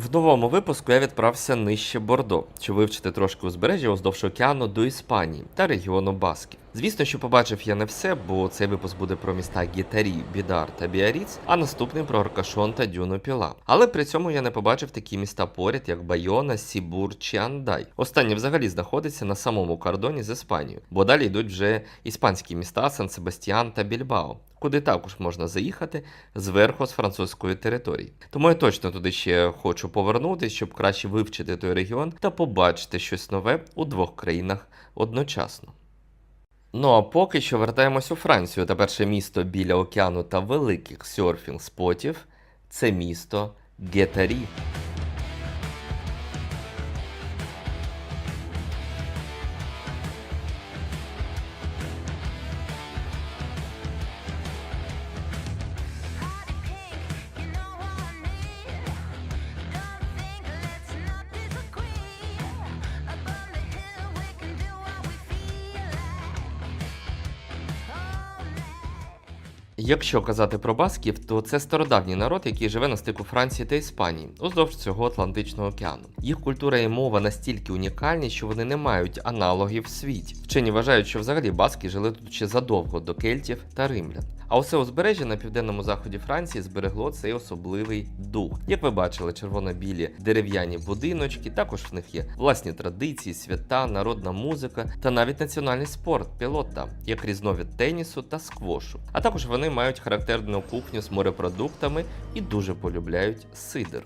В новому випуску я відправся нижче Бордо, щоб вивчити трошки узбережжя уздовж океану до Іспанії та регіону Басків. Звісно, що побачив я не все, бо цей випуск буде про міста Гітарі, Бідар та Біаріц, а наступний про Аркашон та Дюну Піла. Але при цьому я не побачив такі міста поряд, як Байона, Сібур чи Андай. Останнє взагалі знаходиться на самому кордоні з Іспанією, бо далі йдуть вже іспанські міста Сан Себастьян та Більбао. Куди також можна заїхати зверху з французької території. Тому я точно туди ще хочу повернутися, щоб краще вивчити той регіон та побачити щось нове у двох країнах одночасно. Ну а поки що вертаємось у Францію та перше місто біля океану та великих серфінг спотів це місто Гетарі. Якщо казати про басків, то це стародавній народ, який живе на стику Франції та Іспанії, уздовж цього Атлантичного океану. Їх культура і мова настільки унікальні, що вони не мають аналогів в світі. Вчені вважають, що взагалі баски жили тут ще задовго до кельтів та римлян. А усе узбережжя на південному заході Франції зберегло цей особливий дух. Як ви бачили, червоно-білі дерев'яні будиночки, також в них є власні традиції, свята, народна музика та навіть національний спорт пілота, як різновид тенісу та сквошу. А також вони мають характерну кухню з морепродуктами і дуже полюбляють сидр.